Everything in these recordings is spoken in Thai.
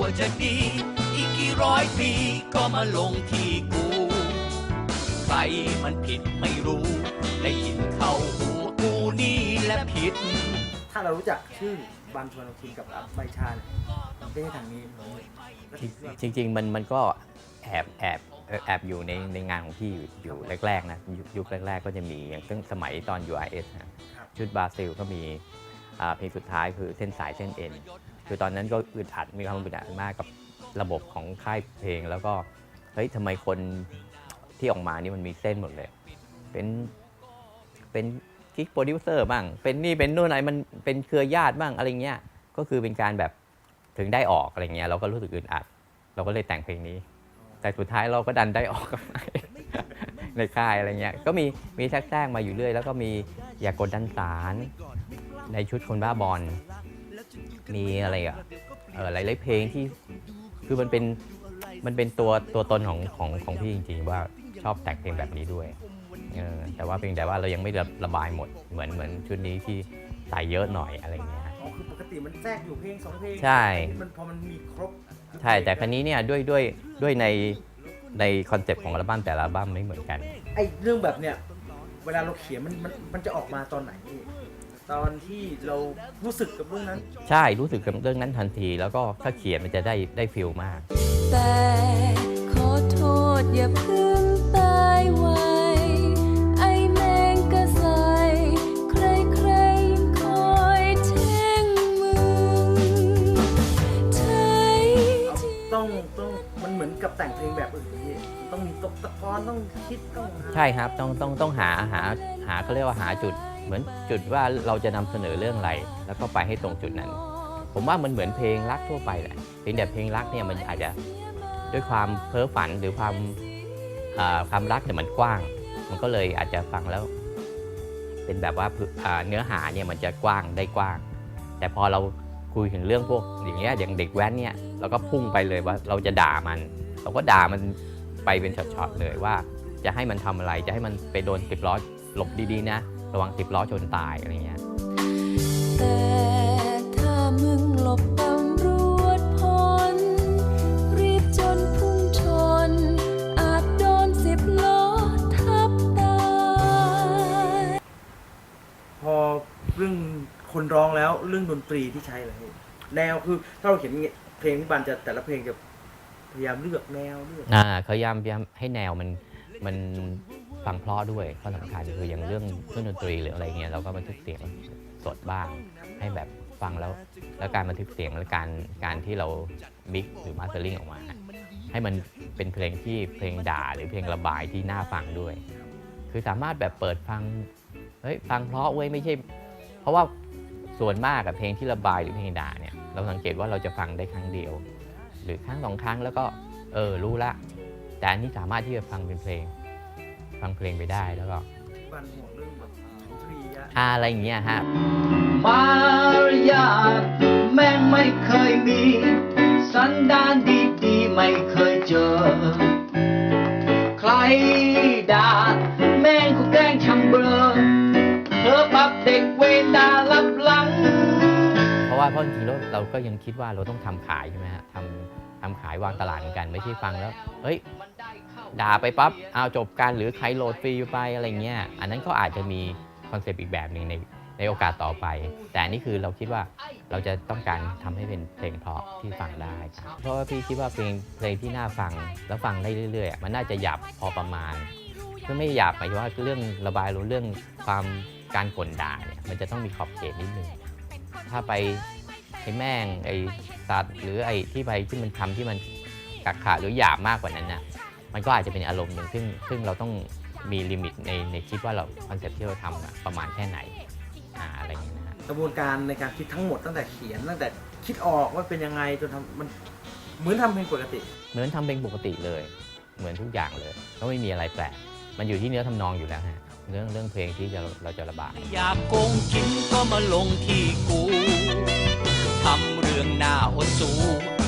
วจะดี อีกกี่ร้อยปีก็มาลงที่กู ใครมันผิดไม่รู้ได้ยินเข้าหูกูนี่แหละผิด ถ้าเรารู้จักชื่อบันชวนคุณกับอับใบชาเนี่ยได้ทางนี้ผมแล้วคิดว่าจริงๆมันมันก็แอบแอบแอบอยู่ในในงานของพี่อยู่อยู่แรกๆนะยุคยุคแรก ๆ ก็จะมีอย่างตั้งสมัยตอน UIS นะครับชุดบราซิลก็มีอ่าเพลงสุดท้ายคือเส้นสายเส้นเอ็น คือตอนนั้นก็อึดอัดมีความอึดอัดมากกับระบบของค่ายเพลง แล้วก็เฮ้ยทำไมคนที่ออกมานี่มันมีเส้นหมดเลย เป็นเป็นกิ๊กโปรดิวเซอร์บ้าง เป็นนี่เป็นนู่นอะไรมันเป็นเครือญาติบ้างอะไรเงี้ยก็คือเป็นการแบบถึงได้ออกอะไรเงี้ยเราก็รู้สึกอึดอัด เราก็เลยแต่งเพลงนี้ แต่สุดท้ายเราก็ดันได้ออกในค่ายอะไรเงี้ยก็มีมีแทรกมาอยู่เรื่อย แล้วก็มีอย่ากกดดันสารในชุดคนบ้าบอล มีอะไรอะเออหลายๆเพลงที่คือมันเป็นมันเป็นตัวตัวตนของของของพี่จริงๆ ว่าชอบแต่งเพลงแบบนี้ด้วยเออแต่ว่าเพียงแต่ว่าเรายังไม่ระระบายหมดเหมือนเหมือนชุดนี้ที่ใส่เยอะหน่อยอะไรเงี้ยอ๋อคือปกติมันแทรกอยู่เพลงสองเพลงใช่มันพอมันมีครบ ใช่แต่ครั้นี้เนี่ยด้วยด้วยด้วยในในคอนเซปต์ของอัลบั้มแต่ละอัลบั้มไม่เหมือนกันไอ้เรื่องแบบเนี้ยเวลาเราเขียนมันมันมันจะออกมาตอนไหนพี่ ตอนที่เรารู้สึกกับเรื่องนั้น ใช่รู้สึกกับเรื่องนั้นทันที แล้วก็ถ้าเขียนมันจะได้ได้ฟิลมาก แต่ขอโทษอย่าเพิ่งตายไวไอแมงกะใสใครใครๆยังคอยแช่งมึงใช่ต้องต้องมันเหมือนกับแต่งเพลงแบบอื่นพี่ต้องมีตกตะกอนต้องคิดต้องหา ใช่ครับต้องต้องต้องหาหาหาเขาเรียกว่าหาจุด เหมือนจุดว่าเราจะนำเสนอเรื่องอะไร แล้วก็ไปให้ตรงจุดนั้น ผมว่ามันเหมือนเพลงรักทั่วไปแหละเพียงแต่เพลงรักเนี่ยมันอาจจะด้วยความเพ้อฝันหรือความความรักเนี่ยมันกว้าง มันก็เลยอาจจะฟังแล้ว เป็นแบบว่าเนื้อหาเนี่ยมันจะกว้างได้กว้าง แต่พอเราคุยถึงเรื่องพวกอย่างเงี้ยอย่างเด็กแว้นเนี่ยเราก็พุ่งไปเลยว่าเราจะด่ามัน เราก็ด่ามันไปเป็นช็อตๆเลยว่า จะให้มันทำอะไรจะให้มันไปโดนติดล้อหลบดีๆนะ ระวังติดล้อชนตายอะไรเงี้ยแต่ถ้ามึงหลบตำรวจพ้นรีบจนพุ่งชน อาจโดนสิบล้อทับตายพอเรื่องคนร้องแล้วเรื่องดนตรีที่ใช้เลยพี่แนวคือถ้าเราเขียนเพลงที่บันจะแต่ละเพลงจะพยายามเลือกแนวเลือกอ่าเขาพยายามพยายามให้แนวมันมัน ฟังเพราะด้วยข้อสำคัญคืออย่างเรื่องเครื่องดนตรีหรืออะไรเงี้ยเราก็บันทึกเสียงสดบ้าง ให้แบบฟังแล้วแล้วการบันทึกเสียงและการการที่เรามิกหรือมาสเตอร์ลิงออกมา ให้มันเป็นเพลงที่เพลงด่าหรือเพลงระบายที่น่าฟังด้วย คือสามารถแบบเปิดฟังเฮ้ยฟังเพราะเว้ยไม่ใช่ เพราะว่าส่วนมากกับเพลงที่ระบายหรือเพลงด่าเนี่ยเราสังเกตว่าเราจะฟังได้ครั้งเดียว หรือครั้งสองครั้งแล้วก็เออรู้ละ แต่อันนี้สามารถที่จะฟังเป็นเพลง ฟังเพลงไปได้แล้วก็บันห่วงเรื่องแบบดนตรีอะอ่าอะไรอย่างเงี้ยฮะมารยาทแม่งไม่เคยมี สันดานดีๆไม่เคยเจอ ใครด่าแม่งก็แกล้งชำเบลอเธอปรับเด็กเวรด่าลับหลัง เพราะว่าเพราะจริงๆแล้วเราก็ยังคิดว่าเราต้องทำขายใช่ไหมฮะทำทำขายวางตลาดเหมือนกัน ไม่ใช่ฟังแล้ว เฮ้ย ด่าไปปั๊บเอาจบกันหรือใครโหลดฟรีไปอะไรเงี้ยอันนั้นก็อาจจะมีคอนเซปต์อีกแบบหนึ่งในในโอกาสต่อไป แต่นนี้คือเราคิดว่าเราจะต้องการทำให้เป็นเพลงเพราะที่ฟังได้ครับเพราะว่าพี่คิดว่าเพลงเพลงที่น่าฟังแล้วฟังได้เรื่อยๆ มันน่าจะหยับพอประมาณคือไม่หยับหมายถึงว่าเรื่องระบายรู้เรื่องความการกลด่าเนี่ยมันจะต้องมีขอบเขตนิดนึงถ้าไปไอ้แม่งไอ้สัตว์หรือไอ้ที่ไปที่มันทำที่มันกักขาหรือหยาบมากกว่านั้นน่ะ มันก็อาจจะเป็นอารมณ์หนึ่งซึ่งซึ่งเราต้องมีลิมิตในในคิดว่าเราคอนเซ็ปต์ที่เราทำอะประมาณแค่ไหนอ่าอะไรอย่างเงี้ยนะฮะกระบวนการในการคิดทั้งหมดตั้งแต่เขียนตั้งแต่คิดออกว่าเป็นยังไงจนทำมันเหมือนทำเพลงปกติ เหมือนทำเพลงปกติเลย เหมือนทุกอย่างเลยก็ไม่มีอะไรแปลกมันอยู่ที่เนื้อทำนองอยู่แล้วฮะเรื่องเรื่องเพลงที่จะเราจะระบาย อยากโกงกินก็มาลงที่กู ทำเรื่องหน้าอดสู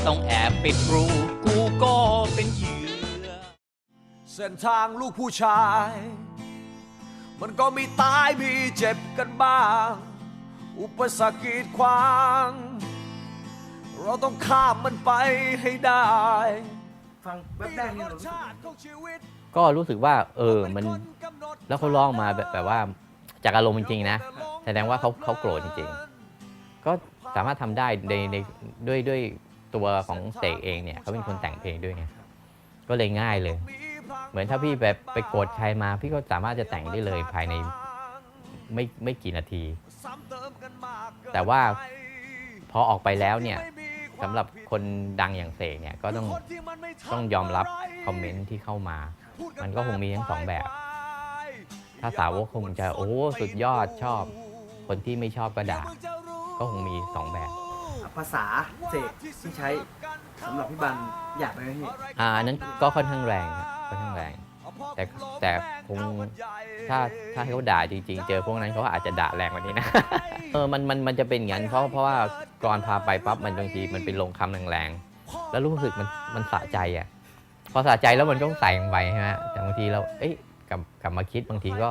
ต้องแอบปิดรู กูก็เป็นเหยื่อ เส้นทางลูกผู้ชาย มันก็มีตายมีเจ็บกันบ้าง อุปสรรคกีดขวาง เราต้องข้ามมันไปให้ได้ ฟังแวบแรกนี่เรารู้สึกยังไงของชีวิตก็รู้สึกว่าเออมันแล้วเขาร้องมาแบบแบบว่าจากอารมณ์จริงๆนะ แสดงว่าเขาเขาโกรธจริงๆ ก็สามารถทำได้ในในด้วยด้วยตัวของเสกเองเนี่ยเขาเป็นคนแต่งเพลงด้วยไงก็เลยง่ายเลย เหมือนถ้าพี่แบบไปโกรธใครมา พี่ก็สามารถจะแต่งได้เลยภายในไม่ไม่กี่นาที แต่ว่าพอออกไปแล้วเนี่ยสำหรับคนดังอย่างเสกเนี่ยก็ต้องต้องยอมรับคอมเมนต์ที่เข้ามา มันก็คงมีทั้งสองแบบ ถ้าสาวกคงจะโอ้สุดยอดชอบ คนที่ไม่ชอบก็ด่าก็คงมีสองแบบ ภาษาเสกที่ใช้สำหรับพี่บันอยากไหมพี่อ่าอันนั้นก็ค่อนข้างแรงครับ ค่อนข้างแรง แต่แต่คงถ้าถ้าให้เขาด่าจริง ๆ เจอพวกนั้นเขาอาจจะด่าแรงกว่านี้นะ เออมันมันมันจะเป็นอย่างนั้นเพราะเพราะว่าก่อนพาไปปั๊บมันบางทีมันเป็นลงคำแรงๆแล้วรู้สึกมันมันสะใจอะพอสะใจแล้วมันก็ต้องใส่ลงไปใช่ไหมแต่บางทีเราเอ้ยกลับกลับมาคิดบางทีก็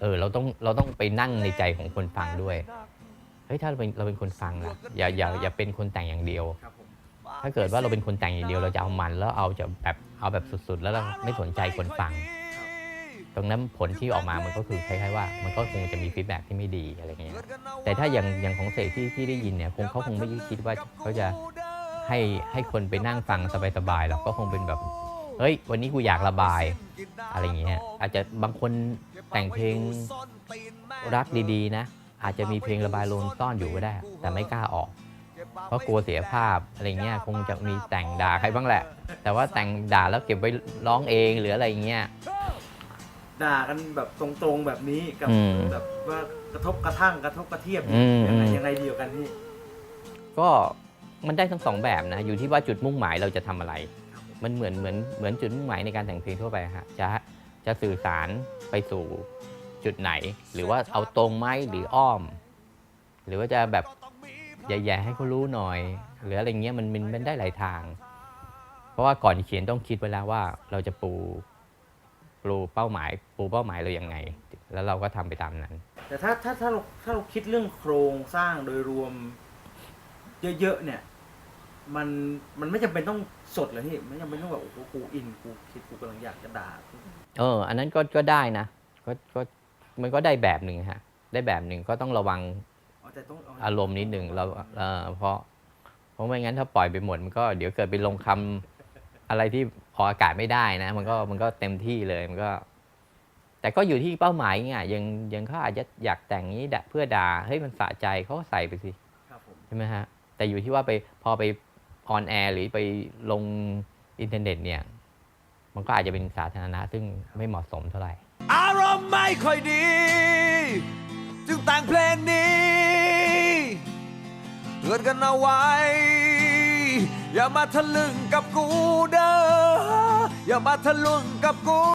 เออเราต้องเราต้องไปนั่งในใจของคนฟังด้วยเฮ้ยถ้าเราเป็นเราเป็นคนฟังล่ะอย่าอย่าอย่าเป็นคนแต่งอย่างเดียวครับผม ถ้าเกิดว่าเราเป็นคนแต่งอย่างเดียวเราจะเอามันแล้วเอาจะแบบเอาแบบสุดๆ แล้วเราไม่สนใจคนฟัง ตรงนั้นผลที่ออกมามันก็คือคล้ายๆว่า มันก็คงจะมีฟีดแบ็ที่ไม่ดีอะไรเงี้ยแต่ถ้าอย่างอย่างของเสกที่ที่ได้ยินเนี่ยคงเขาคงไม่ได้คิดว่าเขาจะให้ให้คนไปนั่งฟังสบายๆหรอกก็คงเป็นแบบเฮ้ย วันนี้กูอยากระบายอะไรเงี้ยอาจจะบางคนแต่งเพลงรักดีๆ นะ อาจจะมีเพลงระบายลมซ่อนอยู่ก็ได้ แต่ไม่กล้าออก เพราะกลัวเสียภาพอะไรเงี้ยคงจะมีแต่งด่าใครบ้างแหละ แต่ว่าแต่งด่าแล้วเก็บไว้ร้องเองหรืออะไรเงี้ย ด่ากันแบบตรงๆแบบนี้กับอืม แบบว่ากระทบกระทั่งกระทบกระเทียบอืมยังไงอืมยังไงดีกว่ากันพี่ก็มันได้ทั้งสองแบบนะ อยู่ที่ว่าจุดมุ่งหมายเราจะทำอะไร มันเหมือนเหมือนเหมือนจุดมุ่งหมายในการแต่งเพลงทั่วไปฮะจะจะสื่อสารไปสู่จุดไหน หรือว่าเอาตรงไหมหรืออ้อม หรือว่าจะแบบ ใหญ่ๆให้เขารู้หน่อย หรืออะไรเงี้ยมันมันมันได้หลายทาง เพราะว่าก่อนเขียนต้องคิดไว้แล้วว่าเราจะปูปูเป้าหมาย ปูเป้าหมายเรายังไง แล้วเราก็ทำไปตามนั้น แต่ถ้าถ้าถ้าเราถ้าเราคิดเรื่องโครงสร้างโดยรวมเยอะๆเนี่ย มันมันไม่จำเป็นต้องสดเลยพี่ไม่จำเป็นต้องแบบโอ้โหกูอินกูคิดกูกำลังอยากจะด่าเออ อันนั้นก็ก็ได้นะก็ก็มันก็ได้แบบหนึ่งฮะ ได้แบบหนึ่งก็ต้องระวังเอา แต่ต้องเอารมณ์นิดหนึ่งเราเออเพราะเพราะไม่งั้นถ้าปล่อยไปหมดมันก็เดี๋ยวเกิดไปลงคำอะไรที่ออกอากาศไม่ได้นะ มันก็มันก็เต็มที่เลยมันก็ แต่ก็อยู่ที่เป้าหมายไงยังยังเขาอาจจะอยากแต่งนี้ด่าเพื่อด่าเฮ้ยมันสะใจเขาก็ใส่ไปสิครับผมใช่ไหมฮะ แต่อยู่ที่ว่าไปพอไปออนแอร์หรือไปลงอินเทอร์เน็ตเนี่ย มันก็อาจจะเป็นสาธารณะซึ่งไม่เหมาะสมเท่าไหร่ อารมณ์ไม่ค่อยดี จึงแต่งเพลงนี้เตือนกันเอาไว้ อย่ามาทะลึ่งกับกูเด้ออย่ามาทะลึ่งกับกู